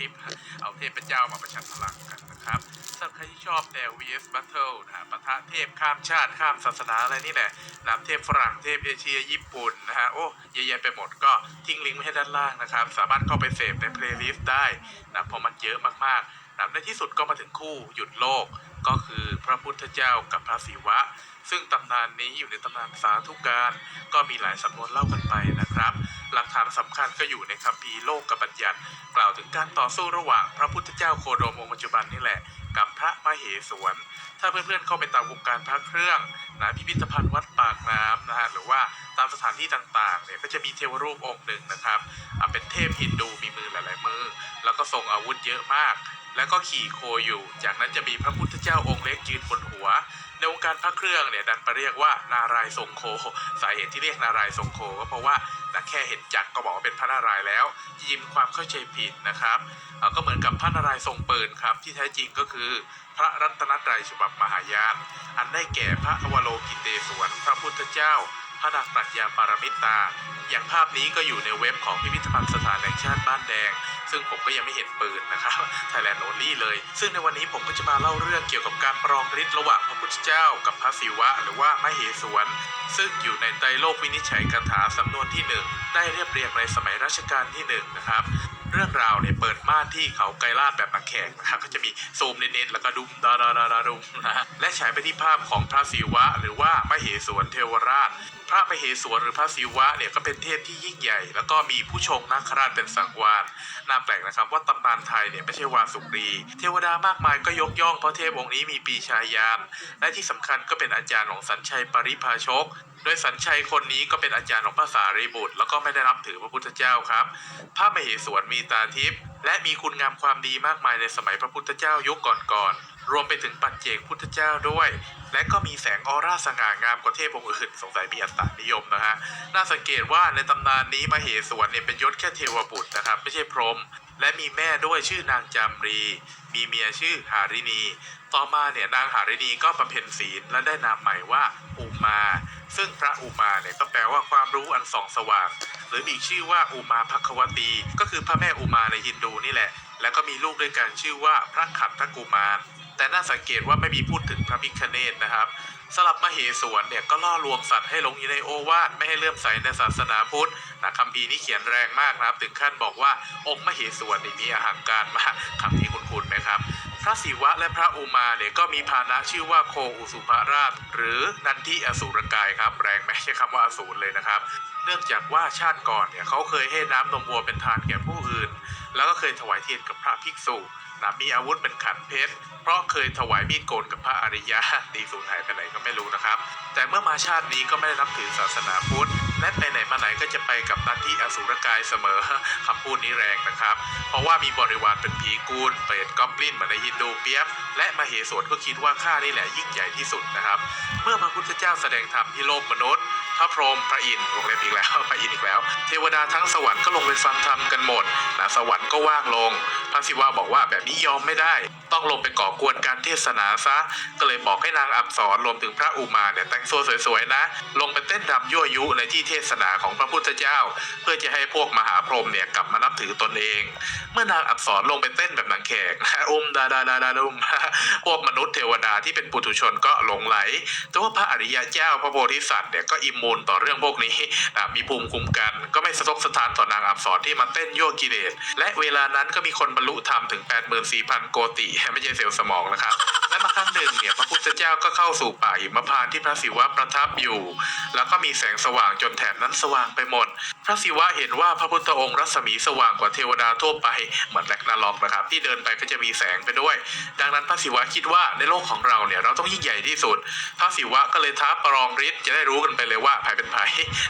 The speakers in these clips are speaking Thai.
ลิป เอาเทพเจ้ามาประชันพลังกันนะครับสำหรับใครที่ชอบแนว vs battle นะฮะปะทะเทพข้ามชาติข้ามศาสนาอะไรนี่แหละน้ำเทพฝรั่งเทพเอเชียญี่ปุ่นนะฮะโอ้เยอะแยะไปหมดก็ทิ้งลิงก์ไว้ให้ด้านล่างนะครับ สามารถเข้าไปเสพในเพลย์ลิสต์ได้นะเพราะมันเยอะมากๆนะในที่สุดก็มาถึงคู่หยุดโลก ก็คือพระพุทธเจ้ากับพระศิวะ ซึ่งตำนานนี้อยู่ในตำนานสาธุการก็มีหลายสำนวนเล่ากันไปนะครับ หลักฐานสำคัญก็อยู่ในคัมภีร์โลกกับบัญญัติ กล่าวถึงการต่อสู้ระหว่างพระพุทธเจ้าโคโดมองค์ปัจจุบันนี่แหละ กับพระมเหสวน ถ้าเพื่อนๆเข้าไปตามวงการพระเครื่องนะพิพิธภัณฑ์วัดปากน้ำนะฮะหรือว่าตามสถานที่ต่างๆเนี่ยก็จะมีเทวรูปองค์หนึ่งนะครับเป็นเทพฮินดูมีมือหลายๆมือ แล้วก็ทรงอาวุธเยอะมาก แล้วก็ขี่โคอยู่ จากนั้นจะมีพระพุทธเจ้าองค์เล็กยืนบนหัว ในวงการพระเครื่องเนี่ยดันไปเรียกว่านารายทรงโค สาเหตุที่เรียกนารายทรงโคก็เพราะว่าแต่แค่เห็นจักรก็บอกว่าเป็นพระนารายแล้ว ยิมความเข้าใจผิดนะครับเอ่อก็เหมือนกับพระนารายทรงปืนครับ ที่แท้จริงก็คือ พระรัตนตรัยฉบับมหายาน อันได้แก่พระอวโลกิเตศวรพระพุทธเจ้า พระนางปรัชญาปารมิตา อย่างภาพนี้ก็อยู่ในเว็บของพิพิธภัณฑ์สถานแห่งชาติบ้านแดง ซึ่งผมก็ยังไม่เห็นปืนนะครับไทยแลนด์โอลี่เลย ซึ่งในวันนี้ผมก็จะมาเล่าเรื่องเกี่ยวกับการประลองฤทธิ์ระหว่างพระพุทธเจ้ากับพระศิวะ หรือว่ามเหสวน ซึ่งอยู่ในไตรโลกวินิจฉัยคาถาสำนวนที่หนึ่งได้เรียบเรียงในสมัยรัชกาลที่หนึ่งนะครับเรื่องราวเนี่ยเปิดม่านที่เขาไกรลาดแบบนักแข่งนะครับก็จะมีซูมเน้นๆแล้วก็ดุมดาดาดาดาดุมนะฮะและฉายไปที่ภาพของพระศิวะ หรือว่ามเหสวนเทวราช พระมเหสวนหรือพระศิวะเนี่ยก็เป็นเทพที่ยิ่งใหญ่ แล้วก็มีผู้ชงนาคราชเป็นสังวานน่าแปลกนะครับว่าตำนานไทยเนี่ยไม่ใช่วาสุกรี เทวดามากมายก็ยกย่องเพราะเทพองค์นี้มีปีชายาน และที่สำคัญก็เป็นอาจารย์ของสัญชัยปริภาชกโดยสัญชัยคนนี้ก็เป็นอาจารย์ของพระสารีบุตร แล้วก็ไม่ได้รับถือพระพุทธเจ้าครับ พระมเหสวนมีตาทิพย์และมีคุณงามความดีมากมายในสมัยพระพุทธเจ้ายุคก่อนๆ รวมไปถึงปัจเจกพุทธเจ้าด้วย และก็มีแสงออร่าสง่างามกว่าเทพองค์อื่นสงสัยมีอัตตานิยมนะฮะ น่าสังเกตว่าในตำนานนี้มาเหสวนเนี่ยเป็นยศแค่เทวบุตรนะครับ ไม่ใช่พรหมและมีแม่ด้วยชื่อนางจามรี มีเมียชื่อหารินี ต่อมาเนี่ยนางหารินีก็ประเพ็ญศีลและได้นามใหม่ว่าอุมา ซึ่งพระอุมาเนี่ยก็แปลว่าความรู้อันส่องสว่าง หรือมีอีกชื่อว่าอุมาภัควตี ก็คือพระแม่อุมาในฮินดูนี่แหละ แล้วก็มีลูกด้วยกันชื่อว่าพระขันธกุมาร แต่น่าสังเกตว่าไม่มีพูดถึงพระพิคเนตนะครับสลับมเหสวนเนี่ยก็ล่อลวงสัตว์ให้หลงอยู่ในโอวาทไม่ให้เลื่อมใสในศาสนาพุทธนะคำพีนี้เขียนแรงมากนะครับ ถึงขั้นบอกว่าองค์มเหสวนนี่มีอาหังการมากคำที่คุ้นๆไหมครับ พระศิวะและพระอุมาเนี่ยก็มีพาหนะชื่อว่าโคอุสุภราช หรือนันทิอสูรกายครับ แรงไหมใช้คำว่าอสูรเลยนะครับเนื่องจากว่าชาติก่อนเนี่ยเขาเคยให้น้ำนมวัวเป็นทานแก่ผู้อื่น แล้วก็เคยถวายเทียนกับพระภิกษุนะมีอาวุธเป็นขันเพชร ราะเคยถวายมีดโกนกับพระอริยะตีสูญหายไปไหนก็ไม่รู้นะครับ แต่เมื่อมาชาตินี้ก็ไม่ได้นับถือศาสนาพุทธและไปไหนมาไหนก็จะไปกับนันที่อสูรกายเสมอคำพูดนี้แรงนะครับ เพราะว่ามีบริวารเป็นผีกูลเปรตกอบลินเหมือนในฮินดูเปียบ และมาเหสวนก็คิดว่าข้านี่แหละยิ่งใหญ่ที่สุดนะครับ เมื่อพระพุทธเจ้าแสดงธรรมที่โลกมนุษย์พระพรหมพระอินทร์วงเล็บอีกแล้วพระอินทร์อีกแล้ว เทวดาทั้งสวรรค์ก็ลงไปฟังธรรมกันหมดนะสวรรค์ก็ว่างลงพระศิวะบอกว่าแบบนี้ยอมไม่ได้ ต้องลงไปก่อกวนการเทศนาซะ ก็เลยบอกให้นางอับสรรวมถึงพระอุมาเนี่ยแต่งตัวสวยๆนะ ลงไปเต้นรำยั่วยุในที่เทศนาของพระพุทธเจ้า เพื่อจะให้พวกมหาพรหมเนี่ยกลับมานับถือตนเอง เมื่อนางอับสรลงไปเต้นแบบหนังแขกอุ้มดาดาดาดาดุมพวกมนุษย์เทวดาที่เป็นปุถุชนก็หลงไหล แต่ว่าพระอริยเจ้าพระโพธิสัตว์เนี่ยก็อิมมูนต่อเรื่องพวกนี้อะมีภูมิคุ้มกัน ก็ไม่สะทกสะท้านต่อนางอับสรที่มาเต้นยั่วกิเลส และเวลานั้นก็มีคนบรรลุธรรมถึง 84,000 โกติไม่ใช่เซลล์สมองนะครับ และมาครั้งหนึ่งเนี่ยพระพุทธเจ้าก็เข้าสู่ป่าหิมพานที่พระศิวะประทับอยู่ แล้วก็มีแสงสว่างจนแถบนั้นสว่างไปหมด ระศิวะเห็นว่าพระพุทธองค์รัศมีสว่างกว่าเทวดาทั่วไปเหมือนแลกนาล็อกนะครับ ที่เดินไปก็จะมีแสงไปด้วย ดังนั้นพระศิวะคิดว่าในโลกของเราเนี่ยเราต้องยิ่งใหญ่ที่สุด พระศิวะก็เลยท้าประลองฤทธิ์จะได้รู้กันไปเลยว่าใครเป็นใคร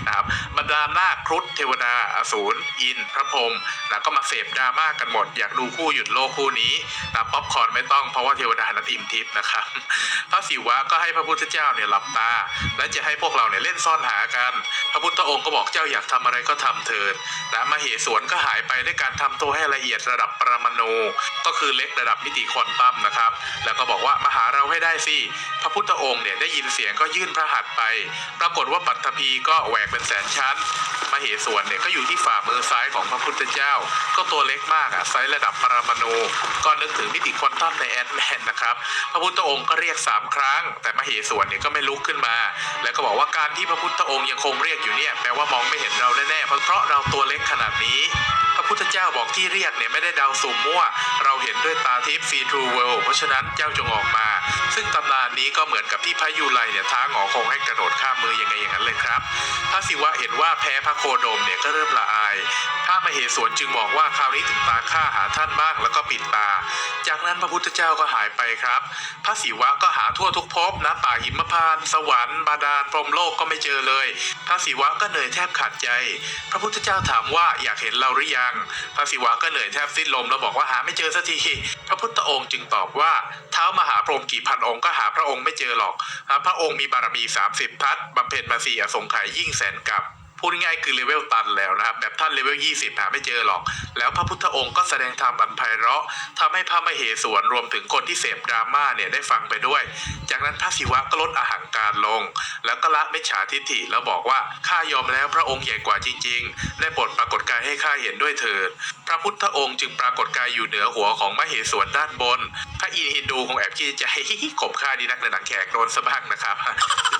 นะครับบรรดานาคครุฑเทวดาอสูรอิน พระพรหมนะก็มาเสพดราม่ากกันหมด อยากดูคู่หยุดโลกคู่นี้นะป๊อปคอร์นไม่ต้องเพราะว่าเทวดานั้นอิ่มทิพย์นะครับพระศิวะก็ให้พระพุทธเจ้าเนี่ยหลับตา และจะให้พวกเราเนี่ยเล่นซ่อนหากัน พระพุทธองค์ก็บอกเจ้าอยากทำอะไรก็ทำเถิดนะมเหสวนก็หายไปด้วยการทำตัวให้ละเอียดระดับปรมาณูก็คือเล็กระดับมิติควอนตัมนะครับ แล้วก็บอกว่ามาหาเราให้ได้สิพระพุทธองค์เนี่ยได้ยินเสียงก็ยื่นพระหัตถ์ไป ปรากฏว่าปัตตภีก็แหวกเป็นแสนชั้น เหสวนเนี่ยก็อยู่ที่ฝ่ามือซ้ายของพระพุทธเจ้า ก็ตัวเล็กมากอะไซส์ระดับปรมาณูก็นึกถึงมิติควอนตัมในแอนด์แมนนะครับพระพุทธองค์ก็เรียกสามครั้ง แต่มเหสวนเนี่ยก็ไม่ลุกขึ้นมา แล้วก็บอกว่าการที่พระพุทธองค์ยังคงเรียกอยู่เนี่ยแปลว่ามองไม่เห็นเราแน่ๆเพราะเพราะเราตัวเล็กขนาดนี้พระพุทธเจ้าบอกที่เรียกเนี่ยไม่ได้เดาสุ่มมั่ว เราเห็นด้วยตาทิพย์ซีทรูเวลเพราะฉะนั้นเจ้าจงออกมา ซึ่งตำนานนี้ก็เหมือนกับที่พระยูไลเนี่ยท้าหงอคงให้กระโดดข้ามมือยังไงอย่างนั้นเลยครับพระศิวะเห็นว่าแพ้พระโคโดมเนี่ยก็เริ่มละอายระมเหสวนจึงบอกว่าคราวนี้ถึงตาข้าหาท่านบ้างแล้วก็ปิดตา จากนั้นพระพุทธเจ้าก็หายไปครับ พระศิวะก็หาทั่วทุกภพนะป่าหิมพาน สวรรค์บาดาลพรหมโลกก็ไม่เจอเลย พระศิวะก็เหนื่อยแทบขาดใจ พระพุทธเจ้าถามว่าอยากเห็นเราหรือยัง พระศิวะก็เหนื่อยแทบสิ้นลมแล้วบอกว่าหาไม่เจอสักที พระพุทธองค์จึงตอบว่าเท้ามหาพรหมกี่พันองค์ก็หาพระองค์ไม่เจอหรอก พระองค์มีบารมี 30ทัศบำเพ็ญมาสี่อสงไขยยิ่งแสนกับ พูดง่ายคือเลเวลตันแล้วนะครับ แบบท่านเลเวล 20 หาไม่เจอหรอก แล้วพระพุทธองค์ก็แสดงธรรมอันไพเราะทำให้พระมเหสวนรวมถึงคนที่เสพดราม่าเนี่ยได้ฟังไปด้วย จากนั้นพระศิวะก็ลดอาหารการลง แล้วก็ละมิจฉาทิฏฐิแล้วบอกว่าข้ายอมแล้วพระองค์ใหญ่กว่าจริง ๆ ได้โปรดปรากฏกายให้ข้าเห็นด้วยเถิดพระพุทธองค์จึงปรากฏกายอยู่เหนือหัวของมเหสวนด้านบน พระอินฮินดูคงแอบคิดใจขบค่าดีนักในหนังแขกโดนซะบ้างนะครับ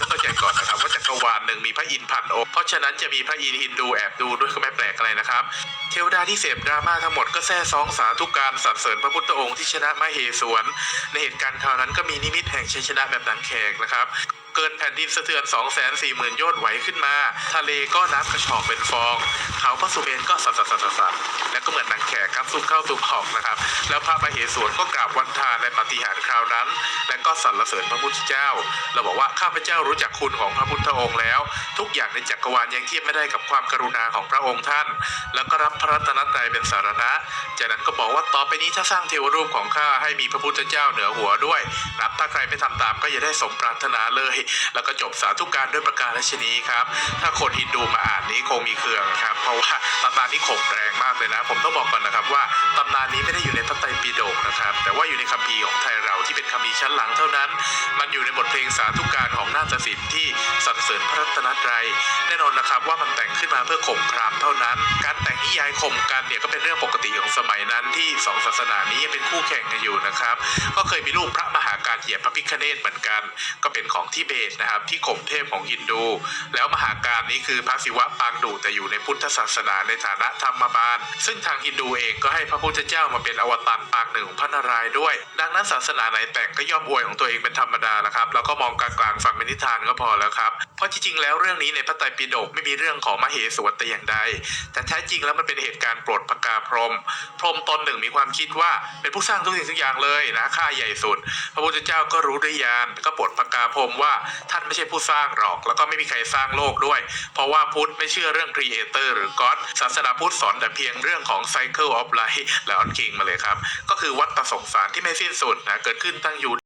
ต้องเข้าใจก่อนนะครับว่าจักรวาลหนึ่งมีพระอินพันองค์เพราะฉะนั้นจะมีพระอินทร์ฮินดูแอบดูด้วยก็ไม่แปลกอะไรนะครับ เทวดาที่เสพดราม่าทั้งหมดก็แท้ซองสาธุการสรรเสริญพระพุทธองค์ที่ชนะมเหสวน ในเหตุการณ์คราวนั้นก็มีนิมิตแห่งชัยชนะแบบหนังแขกนะครับเกิดแผ่นดินสะเทือน 2 4 0 0 0 0 โยชน์ไหวขึ้นมา ทะเลก็น้ำกระชอกเป็นฟอง เขาพระสุเมนก็สั่นสั่นสั่นสันแล้วก็เหมือนนังแขกครับซุ่มเข้าซุ่มออกนะครับ แล้วพระมเหสวนก็กราบวันทาในปฏิหารคราวนั้น และก็สรรเสริญพระพุทธเจ้า เราบอกว่าข้าพเจ้ารู้จักคุณของพระพุทธองค์แล้ว ทุกอย่างในจักรวาลยังเทียบไม่ได้กับความกรุณาของพระองค์ท่าน แล้วก็รับพระรัตนตรัยเป็นสารณะ จากนั้นก็บอกว่าต่อไปนี้ถ้าสร้างเทวรูปของข้าให้มีพระพุทธเจ้าเหนือหัวด้วยนับถ้าใครไม่ทำตามก็อย่าได้สมปรารถนาเลยแล้วก็จบสาธุการด้วยประการชนีครับ ถ้าคนฮินดูมาอ่านนี้คงมีเครืองครับ เพราะว่าตำนานนี้ข่มแรงมากเลยนะ ผมต้องบอกก่อนนะครับว่าตำนานนี้ไม่ได้อยู่ในพระไตรปิฎกนะครับ แต่ว่าอยู่ในคัมภีร์ของไทยเราที่เป็นคัมภีร์ชั้นหลังเท่านั้น มันอยู่ในบทเพลงสาธุการของนาฏศิลป์ที่สรรเสริญพระรัตนตรัยแน่นอนนะครับว่ามันแต่งขึ้นมาเพื่อข่มพราหมณ์เท่านั้น การแต่งนิยายข่มกันเนี่ยก็เป็นเรื่องปกติของสมัยนั้นที่สองศาสนานี้ยังเป็นคู่แข่งกันอยู่นะครับ ก็เคยมีรูปพระมหา การเหยียบพระพิฆเนศเหมือนกัน ก็เป็นของทิเบตนะครับ ที่ข่มเทพของฮินดู แล้วมหาการนี้คือพระศิวะปางดูแต่อยู่ในพุทธศาสนาในฐานะธรรมบาล ซึ่งทางฮินดูเองก็ให้พระพุทธเจ้ามาเป็นอวตารปางหนึ่งของพระนารายณ์ด้วย ดังนั้นศาสนาไหนแต่งก็ย่อมอวยของตัวเองเป็นธรรมดาละครับแล้วก็มองกลางๆฟังเป็นนิทานก็พอแล้วครับเพราะจริงๆแล้วเรื่องนี้ในพระไตรปิฎกไม่มีเรื่องของมเหสวนแต่อย่างใดแต่แท้จริงแล้วมันเป็นเหตุการณ์โปรดพกาพรมพรมตนหนึ่งมีความคิดว่าเป็นผู้สร้างทุกสิ่งทุกอย่างเลยนะข้าใหญ่สุด พระพุทธเจ้าก็รู้ด้วยญาณก็ปรดพกาพรมว่าท่านไม่ใช่ผู้สร้างหรอก แล้วก็ไม่มีใครสร้างโลกด้วย เพราะว่าพุทธไม่เชื่อเรื่องครีเอเตอร์หรือก็อดศาสนาพุทธสอนแต่เพียงเรื่องของ Cycle of Life และออนคิงมาเลยครับ ก็คือวัฏสงสารที่ไม่สิ้นสุดนะเกิดขึ้นตั้งอยู่